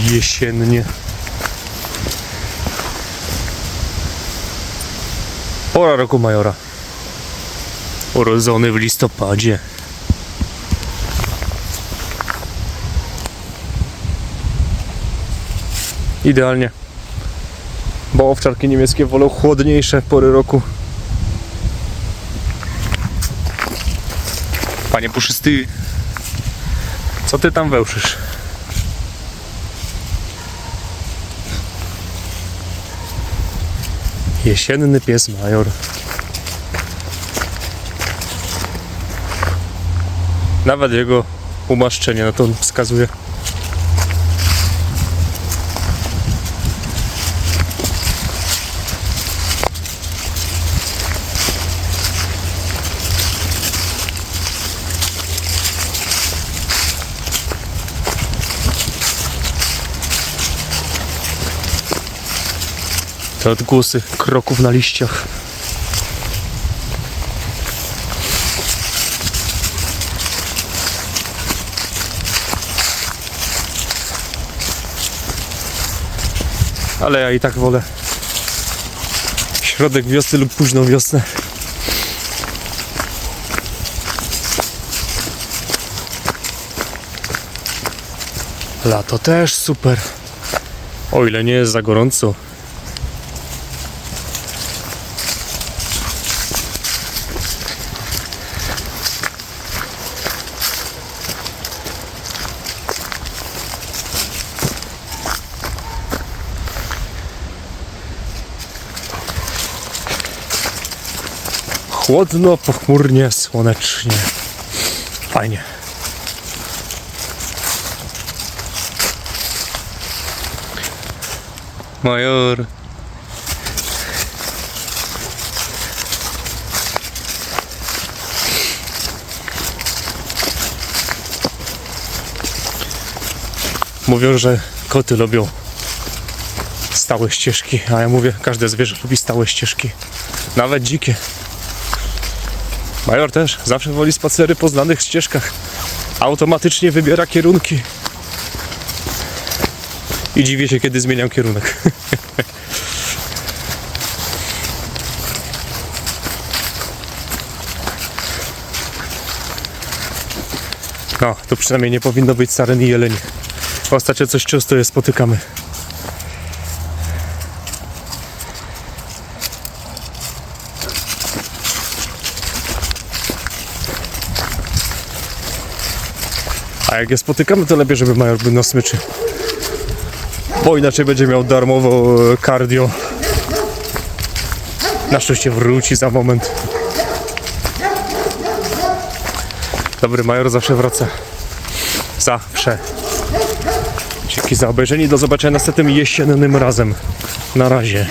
jesiennie. Pora roku majora. Urodzony w listopadzie. Idealnie. Bo owczarki niemieckie wolą chłodniejsze pory roku. Panie puszysty, co ty tam wełszysz? Jesienny pies major. Nawet jego umaszczenie na to wskazuje. Te odgłosy kroków na liściach. Ale ja i tak wolę środek wiosny lub późną wiosnę. Lato też super. O ile nie jest za gorąco. Chłodno, pochmurnie, słonecznie. Fajnie. Major. Mówią, że koty lubią stałe ścieżki, a ja mówię, każde zwierzę lubi stałe ścieżki. Nawet dzikie. Major też zawsze woli spacery po znanych ścieżkach. Automatycznie wybiera kierunki. I dziwię się, kiedy zmieniam kierunek. No, to przynajmniej nie powinno być saren i jeleń. Ostatnio coś często je spotykamy. A jak je spotykamy, to lepiej, żeby major był na smyczy. Bo inaczej będzie miał darmowo e, cardio. Na szczęście wróci za moment. Dobry major zawsze wraca. Zawsze. Dzięki za obejrzenie. Do zobaczenia następnym jesiennym razem. Na razie.